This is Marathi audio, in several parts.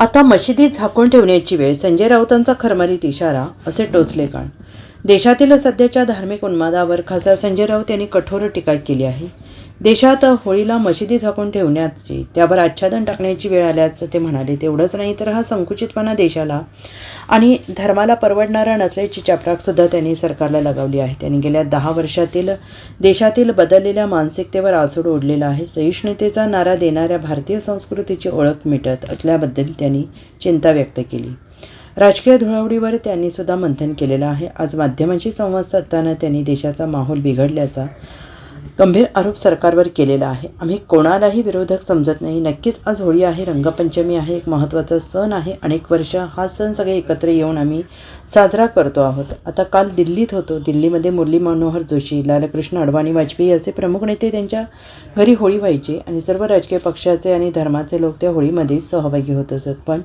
आता मशिदीत झाकून ठेवण्याची वेळ संजय राऊतांचा खरमरीत इशारा असे टोचले काण देशातील सध्याच्या धार्मिक उन्मादावर खासदार संजय राऊत यांनी कठोर टीका केली आहे. देशात होळीला मशिदी झाकून ठेवण्याची त्यावर आच्छादन टाकण्याची वेळ आल्याचं ते म्हणाले. तेवढंच नाही तर हा संकुचितपणा देशाला आणि धर्माला परवडणारा नसल्याची चपराकसुद्धा त्यांनी सरकारला लगावली आहे. त्यांनी गेल्या दहा वर्षातील देशातील बदललेल्या मानसिकतेवर आसूड ओढलेला आहे. सहिष्णुतेचा नारा देणाऱ्या भारतीय संस्कृतीची ओळख मिटत असल्याबद्दल त्यांनी चिंता व्यक्त केली. राजकीय धुळावडीवर त्यांनी सुद्धा मंथन केलेलं आहे. आज माध्यमांशी संवाद साधताना त्यांनी देशाचा माहोल बिघडल्याचा गंभीर आरोप सरकारवर केलेला आहे. आम्ही कोणालाही विरोधक समजत नाही. नक्कीच आज होळी आहे रंगपंचमी आहे एक महत्त्वाचा सण आहे. अनेक वर्ष हा सण सगळे एकत्र येऊन आम्ही साजरा करतो आहोत. आता काल दिल्लीत होतो. दिल्लीमध्ये मुरली मनोहर जोशी लालकृष्ण अडवाणी वाजपेयी असे प्रमुख नेते त्यांच्या घरी होळी व्हायचे आणि सर्व राजकीय पक्षाचे आणि धर्माचे लोक त्या होळीमध्ये सहभागी होत असत. पण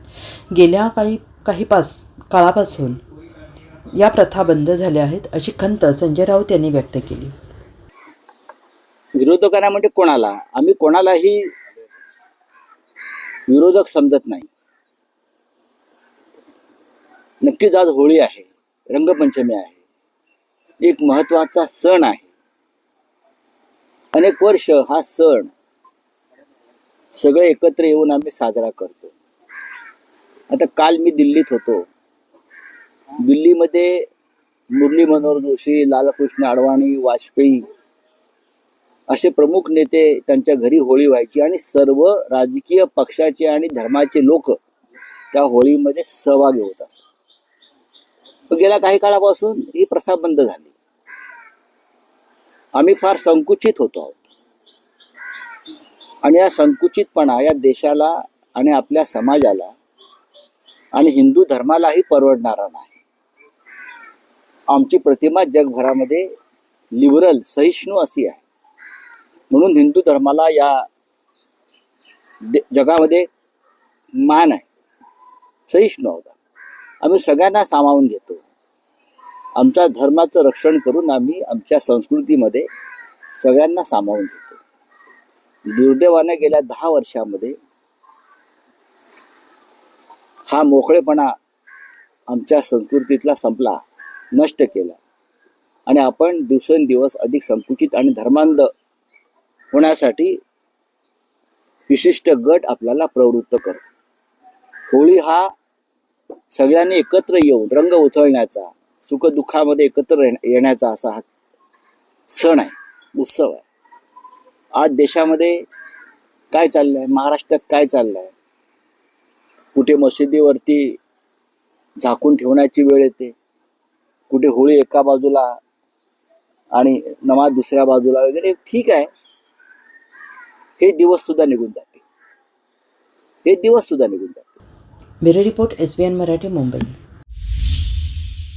गेल्या काळी काही पास काळापासून या प्रथा बंद झाल्या आहेत अशी खंत संजय राऊत यांनी व्यक्त केली. विरोधकांना म्हणजे कोणाला? आम्ही कोणालाही विरोधक समजत नाही. नक्कीच आज होळी आहे रंगपंचमी आहे. एक महत्त्वाचा सण आहे. अनेक वर्ष हा सण सगळे एकत्र येऊन आम्ही साजरा करतो. आता काल मी दिल्लीत होतो. दिल्लीमध्ये मुरली मनोहर जोशी लालकृष्ण अडवाणी वाजपेयी असे प्रमुख नेते त्यांच्या घरी होळी व्हायची आणि सर्व राजकीय पक्षाचे आणि धर्माचे लोक त्या होळीमध्ये सहभागी होत असत गेल्या काही काळापासून ही प्रथा बंद झाली. आम्ही फार संकुचित होतो आहोत. आणि या संकुचितपणा या देशाला आणि आपल्या समाजाला आणि हिंदू धर्मालाही परवडणारा नाही. आमची प्रतिमा जगभरामध्ये लिबरल सहिष्णू अशी आहे. म्हणून हिंदू धर्माला या जगामध्ये मान आहे. सहिष्णू होता आम्ही सगळ्यांना सामावून घेतो. आमच्या धर्माचं रक्षण करून आम्ही आमच्या संस्कृतीमध्ये सगळ्यांना सामावून घेतो. दुर्दैवाने गेल्या दहा वर्षामध्ये हा मोकळेपणा आमच्या संस्कृतीतला संपला नष्ट केला. आणि आपण दिवसेंदिवस अधिक संकुचित आणि धर्मांध होण्यासाठी विशिष्ट गट आपल्याला प्रवृत्त करतो. होळी हा सगळ्यांनी एकत्र येऊन रंग उधळण्याचा सुखदुःखामध्ये एकत्र येण्याचा असा हा सण आहे उत्सव आहे. आज देशामध्ये काय चाललंय? महाराष्ट्रात काय चाललंय? कुठे मशिदीवरती झाकून ठेवण्याची वेळ येते कुठे होळी एका बाजूला आणि नमाज दुसऱ्या बाजूला वगैरे ठीक आहे. हे दिवस सुद्धा निघून जाते. हे दिवस सुद्धा निघून जाते. Bureau report S B N Marathi Mumbai.